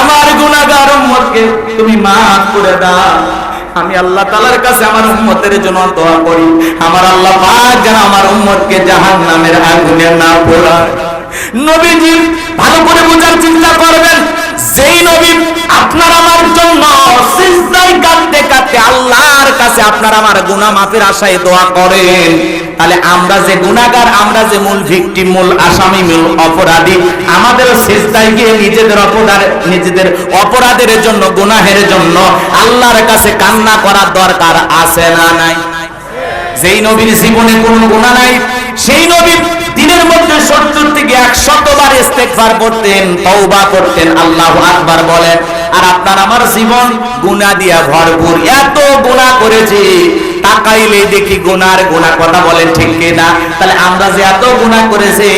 আমার গুণাগার উম্মতকে তুমি মাফ করে দাও। আমি আল্লাহ তালার কাছে আমার উম্মতের জন্য দোয়া করি। আমার আল্লাহ পাক যেন আমার উম্মতকে জাহান্নামের আগুনে না পোড়ায়। নবীজি ভালো করে বোঝার চিন্তা করবেন। সেই নবী আপনার আমার জন্য কাঁদতে কাঁদতে আল্লাহর কাছে আপনার আমার গুনাহ মাফের আশায় দোয়া করেন। তাহলে আমরা যে আমরা যে মূল ভিকটিম মূল আসামি, মূল অপরাধী, আমাদের সিজদায় গিয়ে নিজেদের অপরাধ নিজেদের অপরাধের জন্য, গুনাহের জন্য আল্লাহর কাছে কান্না করার দরকার আছে না নাই? যেই নবীর জীবনে কোনো গুণা নাই, সেই নবী দিনের মধ্যে সত্তর থেকে একশতবার ইস্তেগফার করতেন, তওবা করতেন, আল্লাহু আকবার বলেন, আর আপনার আমার জীবন গুনাহ দিয়া ভরপুর। এত গুনাহ করেছি, তাকাইলে দেখি গুনার গুনাহ কথা বলেন ঠিক কিনা? তাহলে আমরা যে এত গুনাহ করেছি,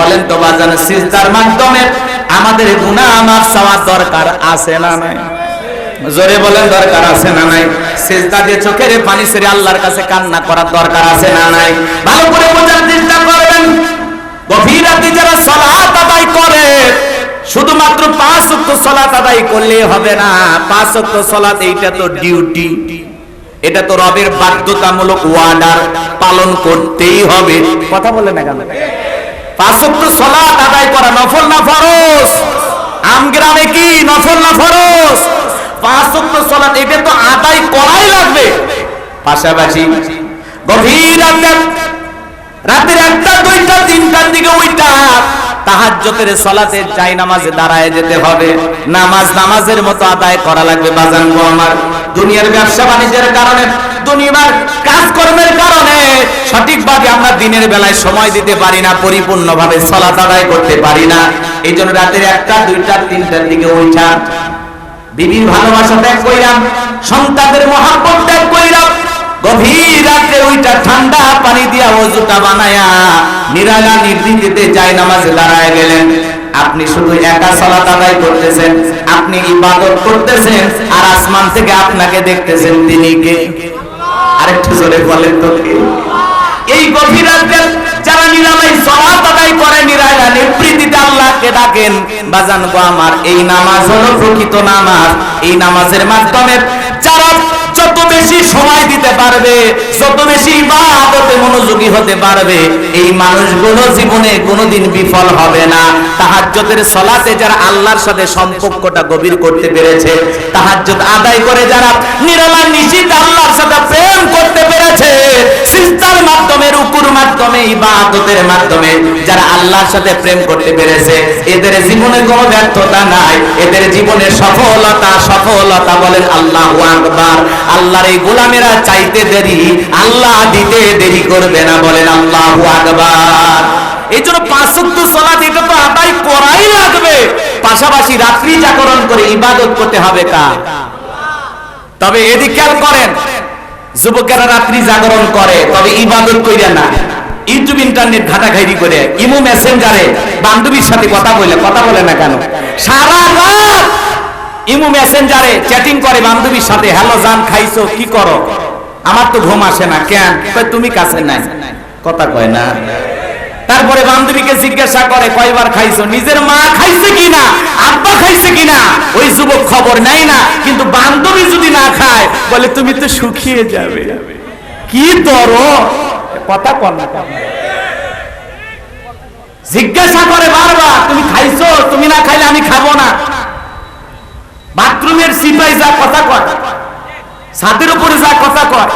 বলেন তো বাজান, সিজদার মাধ্যমে আমাদের গুনাহ মাফ চাওয়ার দরকার আছে না নাই? জোরে বলেন, দরকার আছে না নাই? সেজদা দিয়ে চোখের পানি ছেড়ে আল্লাহর কাছে কান্না করার দরকার আছে না নাই? ভালো করে বোঝার চেষ্টা করবেন। গভীর রাতে যারা সালাত আদায় করে শুধুমাত্র পাঁচ ওয়াক্ত সালাত আদায় করলে হবে না। পাঁচ ওয়াক্ত সালাত এইটা তো ডিউটি এটা তো রবের বাধ্যতামূলক ওয়ার্ডার পালন করতেই হবে। কথা বলে না কেন? পাঁচ ওয়াক্ত সালাত আদায় করা নফল না ফরজ? আমগ্রামে কি নফল না ফরজ? পাঁচ ওয়াক্ত সালাত এটা তো আদায় করাই লাগবে। পাশাপাশি গভীর রাতে রাতের একটা, দুইটা, তিনটার দিকে ওইটা সালাতে যাই নামাজে দাঁড়ায় যেতে হবে। নামাজ নামাজের মতো আদায় করা লাগবে বাজান গো আমার। দুনিয়ার ব্যবসা বাণিজ্যের কারণে, দুনিয়ার কাজকর্মের কারণে সঠিকভাবে আমরা দিনের বেলায় সময় দিতে পারি না, পরিপূর্ণভাবে সালাত আদায় করতে পারি না। এই জন্য রাতের একটা দুইটা তিনটার দিকে ওইটা বিবির ভালোবাসা ত্যাগ কইরাম সন্তানদের মহাব্বত ত্যাগ কইরাম গভীর ওইটা ঠান্ডা পানি দিয়া ওজুটা বানায়া নিরালা নির্দিতে যায় নামাজে দাঁড়ায় গেলেন। আপনি শুধু একা সালাত আদায় করতেছেন, আপনি ইবাদত করতেছেন, আর আসমান থেকে আপনাকে দেখতেছেন তিনি কে? আরেকটু জোরে বলেন তো কে? এই গভীর রাতে যারা নিরালাই সালাত আদায় করে নিরালা নিবৃত্তিতে আল্লাহকে ডাকেন, বাজান গো আমার, এই নামাজ হলো প্রকৃত নামাজ। এই নামাজের মাধ্যমে যারা যত বেশি সময় দিতে পারবে, যত বেশি ইবাদতে মনোযোগী হতে পারবে, এই মানুষগুলো জীবনে কোনোদিন বিফল হবে না। যারা আল্লাহর সাথে সম্পর্কটা গভীর করতে পেরেছে আদায় করে যারা নিরালা আল্লাহর সাথে প্রেম করতে পেরেছে মাধ্যমে, রুকুর মাধ্যমে, ইবাদতের মাধ্যমে যারা আল্লাহর সাথে প্রেম করতে পেরেছে, এদের জীবনে কোনো ব্যর্থতা নাই, এদের জীবনে সফলতা সফলতা বলেন আল্লাহু আল্লাহর এই গোলামেরা চাইতে দেরি, আল্লাহ দিতে দেরি করবে না, বলেন আল্লাহু আকবার। এই জন্য পাঁচ ওয়াক্ত সালাত এটা তো আদায় করাই লাগবে। পাশাপাশি রাত্রি জাগরণ করে ইবাদত করতে হবে কা তবে এদিক খেয়াল করেন, যুবকেরা রাত্রি জাগরণ করে, তবে ইবাদত কইরা না। ইউটিউব, ইন্টারনেট ঘাটাঘাইরি করে, ইমো মেসেঞ্জারে বান্ধবীর সাথে কথা বলে কথা বলে না কেন? সারা রাত ইমো মেসেঞ্জারে চ্যাটিং করে বান্ধবীর সাথে, হ্যালো, জান, খাইছো? কি করো? আমার তো ঘুম আসে না, কেন? তুমি কাছে নাই? কথা কয় না। তারপরে বান্ধবীকে জিজ্ঞাসা করে, কয়বার খাইছো? নিজের মা খাইছে কিনা? আব্বা খাইছে কিনা? ওই যুবক খবর নাই না, কিন্তু বান্ধবী যদি না খায়, বলে তুমি তো শুকিয়ে যাবে। কি দর কথা কর না। জিজ্ঞাসা করে বারবার, তুমি খাইছো? তুমি না খাইলে আমি খাব না। বাথরুমের সিপাই যা কথা কয়, ছাদের উপরে যা কথা কয়,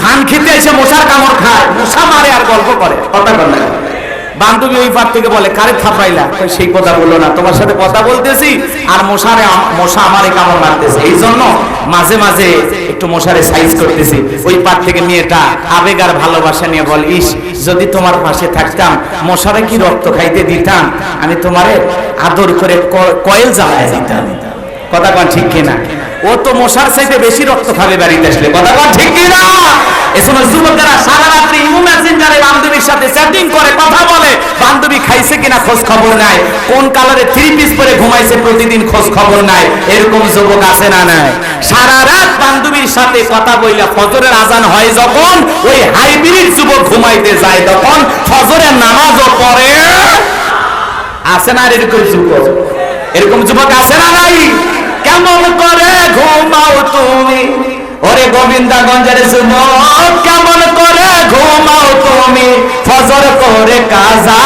ধান খেতে এসে মশার কামড় খায়, মশা মারে আর গল্প করে, কথা কর না বান্ধবী ওই পার থেকে বলে, কারে থাপাইলা? সেই কথা বলল না, তোমার সাথে কথা বলতেছি আর মশারে মশা আমারে কামড় মারতেছে। এই জন্য মাঝে মাঝে একটু মশারে সাইজ করতেছি। ওই পার থেকে মেয়েটা আবেগ আর ভালোবাসা নিয়ে বল, ইস, যদি তোমার পাশে থাকতাম, মশারে কি রক্ত খাইতে দিতাম? আমি তোমারে আদর করে কয়েল জ্বালায় দিতাম। কথা কন ঠিক কিনা? ও তো মশার চাইতে বেশি রক্ত খাবে বাড়িতে আসলে। কথা কন ঠিক কিনা? এ সময় যুবকেরা সারা রাত্রি মেসেঞ্জারে বান্ধবীর সাথে চ্যাটিং করে, কথা বলে। বান্ধবী খাইছে কিনা খোঁজ খবর নাই। কোন কালারে থ্রি পিস পরে ঘুমাইছে প্রতিদিন খোঁজ খবর নাই। এরকম যুবক আছে না নাই? সারা রাত বান্ধবীর সাথে কথা বইলা ফজরের আজান হয় যখন ওই হাইব্রিড যুবক ঘুমাইতে যায় তখন ফজরের নামাজও পড়ে। আছে না এরকম যুবক? এরকম যুবক আছে না নাই? কেমন করে ঘুমাও তুমি? ওরে গোবিন্দাগঞ্জের যুবক কেমন করে ঘুমাও তুমি? ফজর করে কাজা,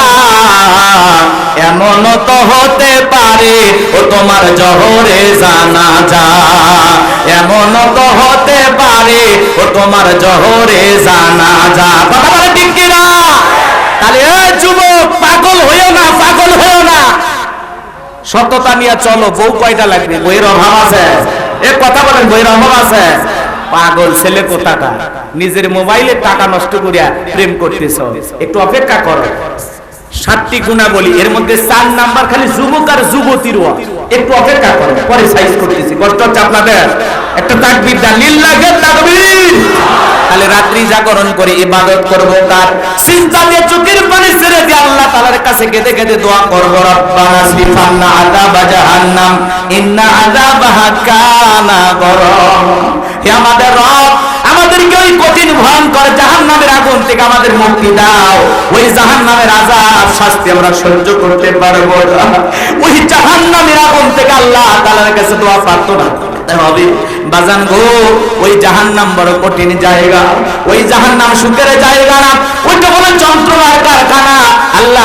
এমন তো হতে পারে, ও তোমার জহরে জানা যা এমন তো হতে পারে, ও তোমার জহরে জানা যা বলে ঠিক কিনা? তাহলে যুবক, পাগল হইও না, পাগল হইও না। সততা নিয়ে চলো, বউ কয়টা লাগবে? বইয়ের অভাব আছে। এ কথা বলেন বইয়ের অভাব আছে? পাগল ছেলে কোথাটা নিজের মোবাইলে টাকা নষ্ট করিয়া প্রেম করতেছ। একটু অপেক্ষা করো। সাতটি গুণাবলী, এর মধ্যে চার নাম্বার খালি যুবক আর যুবতীর একটু অপেক্ষা করো পরে সাইজ করতেছি কষ্ট হচ্ছে আপনাদের? একটা তাকবির দেন। লিল্লাহে তাকবীর। তাহলে রাত্রি জাগরণ করে, ইবাদত করব তার। চিন্তা দিয়ে চোখের পানি ছেড়ে দিয়ে আল্লাহ তাআলার কাছে কেঁদে কেঁদে দোয়া করব, রব্বানা সিফান্না আযাবা জাহান্নাম, ইন্না আযাবাহা কানা গরম। হে আমাদের রব কঠিন ভয়ঙ্কর জাহান্নামের আগুন থেকে আমাদের মুক্তি দাও। ওই জাহান্নামের আযাব শাস্তি আমরা সহ্য করতে পারব ওই জাহান্নামের আগুন থেকে আল্লাহ তাআলার কাছে দোয়া প্রার্থনা করতে না। আল্লাহ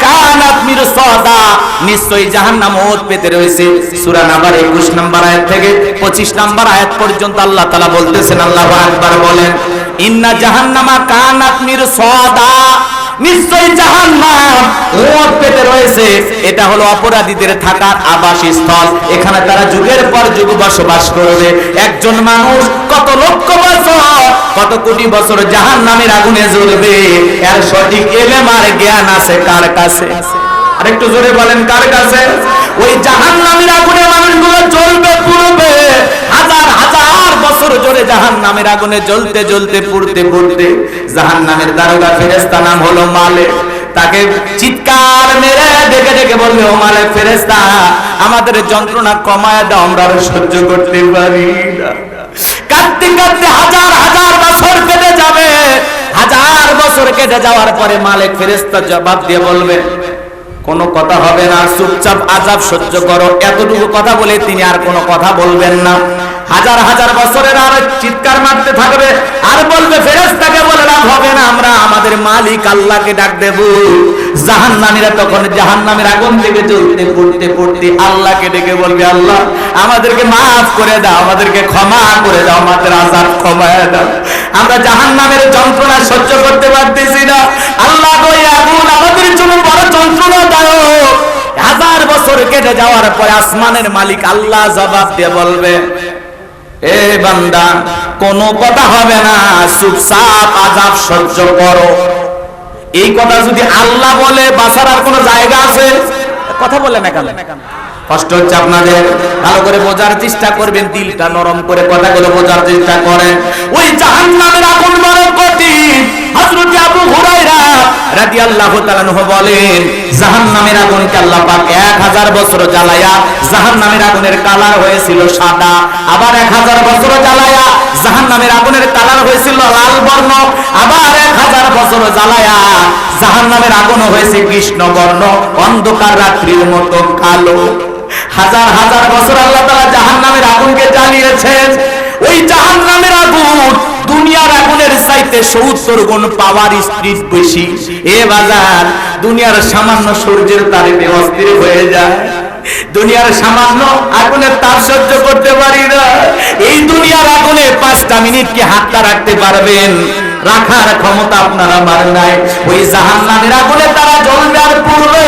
নিশ্চয়ই জাহান্নাম ওত পেতে রয়েছে। সূরা নাম্বার 21 নম্বর আয়াত থেকে 25 নম্বর আয়াত পর্যন্ত আল্লাহ বলতেছেন বলেন, ইন্না আবাসস্থল। এখানে তারা যুগের পর যুগ বসবাস করবে। একজন মানুষ কত কত জাহান্নামের আগুনে জ্বলবে? এর সঠিক এলেম আর জ্ঞান আছে কার কাছে? আরেকটু জোরে বলেন, কার কাছে? ওই জাহান্নামের আগুনে মানুষগুলো জ্বলবে, পুড়বে। হাজার হাজার বছর জোরে জাহান্নামের আগুনে জ্বলতে জ্বলতে, পুড়তে পুড়তে জাহান্নামের দারোগা ফেরেশতা নাম হলো মালিক। তাকে চিৎকার মেরে ডেকে ডেকে বলবে, ও মালিক ফেরেশতা, আমাদের যন্ত্রণা কমায় দাও, আমরা আর সহ্য করতে পারি কাঁদতে কাঁদতে হাজার হাজার বছর কেটে যাবে। হাজার বছর কেটে যাওয়ার পরে মালিক ফেরেশতা জবাব দিয়ে বলবে কোনো কথা হবে না, চুপচাপ আজাব সহ্য করো। এতটুকু কথা বলে তিনি আর কোনো কথা বলবেন না। হাজার হাজার বছরের আর চিৎকার মারতে থাকবে, আর বলবে, ফেরেশতাকে বলে লাভ হবে না, আমরা আমাদের মালিক আল্লাহকে ডাক দেব। জাহান্নামীরা তখন জাহান্নামের আগুন থেকে জ্বলতে, পড়তে পড়তে আল্লাহকে ডেকে বলবে, আল্লাহ, আমাদেরকে মাফ করে দাও, আমাদেরকে ক্ষমা করে দাও, আমাদের আজাব ক্ষমা দাও। আমরা জাহান্নামের যন্ত্রণা সহ্য করতে পারতেছি না। আল্লাহ আগুন, আমাদের জন্য বড় যন্ত্রণাদায়ক। হাজার বছর কেটে যাওয়ার পরে আসমানের মালিক আল্লাহ জবাব দিয়ে বলবে, এ বান্দা, কোনো কথা হবে না, চুপচাপ আজাব সহ্য করো। এই কথা যদি আল্লাহ বলে, বাঁচার আর কোনো জায়গা আছে? কথা বলে না কেন? কষ্ট হচ্ছে আপনাদের। ভালো করে বোঝার চেষ্টা করবেন, দিলটা নরম করে কথাগুলো বোঝার চেষ্টা করেন। ওই জাহান্নামের আগুন বড় কঠিন। হযরত আবু হুরায়রা রাদিয়াল্লাহু তাআলা আনহু বলেন, জাহান্নামের আগুনকে আল্লাহ পাক 1000 বছর জ্বালায়া, জাহান্নামের আগুনের কালার হয়েছিল সাদা। আবার 1000 বছর জ্বালায়া, জাহান্নামের আগুনের কালার হয়েছিল লাল বর্ণ। আবার 1000 বছর জ্বালায়া, জাহান্নামের আগুন হয়েছে কৃষ্ণ বর্ণ অন্ধকার রাত্রির মতো কালো। হাজার হাজার বছর আল্লাহ তাআলা জাহান্নামের আগুনকে জ্বালিয়েছেন। ওই জাহান্নামের আগুন দুনিয়ার আগুনের চাইতে সত্তর গুণ পাওয়ার স্পিড বেশি। এ বাজার, দুনিয়ার সামান্য সূর্যের তারে অস্থির হয়ে যায়। দুনিয়ার সামান্য আগুনের তাপ সহ্য করতে পারি না। এই দুনিয়ার আগুনে পাঁচটা মিনিট কি হাতটা রাখতে পারবেন। রাখার ক্ষমতা আপনার আমার নাই। ওই জাহান্নামের আগুনে তারা জ্বলবে আর পুড়বে।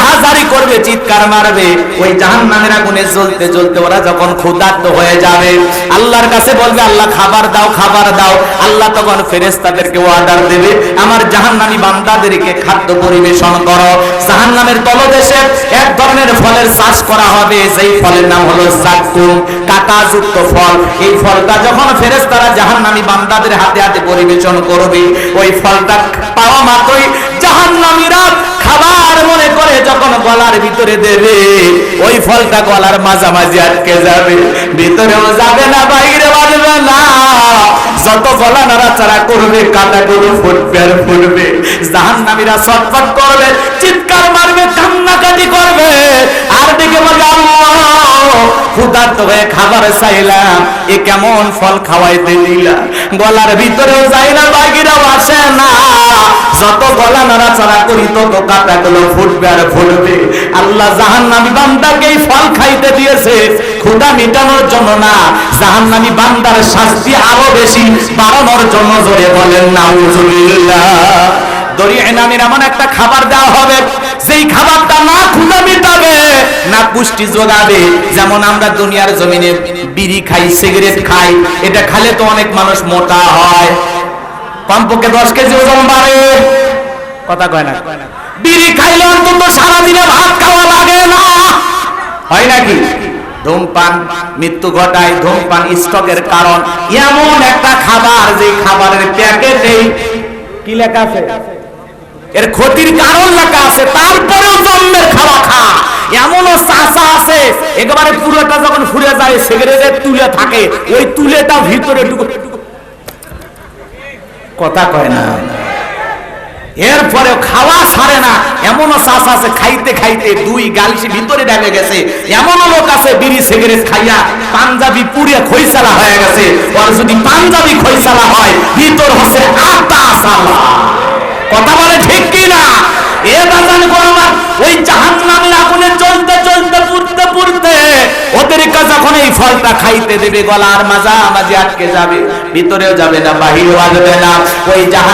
আহাজারি করবে, চিৎকার মারবে, ওই জাহান্নামের আগুনে জ্বলতে জ্বলতে ওরা যখন ক্ষুধার্ত হয়ে যাবে, আল্লাহর কাছে বলবে, আল্লাহ, খাবার দাও খাবার দাও। আল্লাহ তখন ফেরেশতাদেরকে অর্ডার দেবে, আমার জাহান্নামী বান্দাদেরকে খাদ্য পরিবেশন করো। জাহান্নামের তলদেশে এক ধরনের ফলের চাষ করা হবে সেই ফলের নাম হলো জাক্কুম, কাঁটাযুক্ত ফল। এই ফলটা যখন ফেরেশতারা জাহান্নামী বান্দাদের হাতে হাতে পরিবেশন করবে, ওই ফলটা পাওয়া মাত্রই জাহান্নামীরা খাবার মনে করে যখন গলার ভিতরে দেবে, ওই ফলটা গলার মাঝামাঝি আটকে যাবে। ভিতরেও যাবে না বাইরে বাজবে না। যত গলা নাড়াচাড়া করবে কাটা গুলো ফুটবে আর ফুটবে। জাহান্নামীরা ছটফট করবে, চিৎকার মারবে, কান্নাকাটি করবে। আর দিকে বলবে ক্ষুধার্ত হয়ে খাবার চাইলাম, এ কেমন ফল খাওয়াইতে দিলাম গলার ভিতরেও যাই না বাকিরাও আসে না। যত গলা নাড়াচাড়া করি, তত কাটাগুলো ফুটবে আর ফুটবে আল্লাহ জাহান্নামী বান্দাকে ফল খাইতে দিয়েছে। ক্ষুধা মেটানোর জন্য না, জাহান্নামী বান্দার শাস্তি আরও বেশি বাড়ানোর জন্য জোরে বলেন, নাউজুবিল্লাহ। এমন একটা খাবার দেওয়া হবে খাবারটা না ক্ষুধা মেটাবে, না পুষ্টি যোগাবে। যেমন আমরা দুনিয়ার জমিনে বিড়ি খাই, সিগারেট খাই, এটা খালে তো অনেক মানুষ মোটা হয়। কমপক্ষে দশ কেজি ওজন বাড়ে। কথা কয় না। বিড়ি খাইলে অন্তত সারাদিনে ভাত খাওয়া লাগে না। হয় নাকি? ধূমপান মৃত্যু ঘটায়, ধূমপান স্টকের কারণ। এমন একটা খাবার যে খাবারের প্যাকেটেই কি লেখা আছে? এর ক্ষতির কারণ লেখা আছে, তারপরেও জন্মের খাওয়া খা। এমনও চাষা আছে, একেবারে পুরোটা যখন ফুরে যায়, সিগারেটের তুলে থাকে, ওই তুলেটা ভিতরে কথা কয় না। এরপরে খাওয়া ছাড়ে না। এমনও চাষ আছে, খাইতে খাইতে দুই গালিসি ভিতরে ডেবে গেছে। এমনও লোক আছে, বিড়ি, সিগারেট খাইয়া পাঞ্জাবি পুড়ে খৈসালা হয়ে গেছে। আর যদি পাঞ্জাবি খৈসালা হয়, ভিতর হচ্ছে আটা সালা। কথা বলে ঠিক কি না এ বাজান আমার ওই জাহান্নামের ওদেরকে যখন এই ফলটা খাইতে দেবে, গলার মাজা মাঝে আটকে যাবে, ভিতরেও যাবে না, বাহিরেও আসবে না। ওই জাহান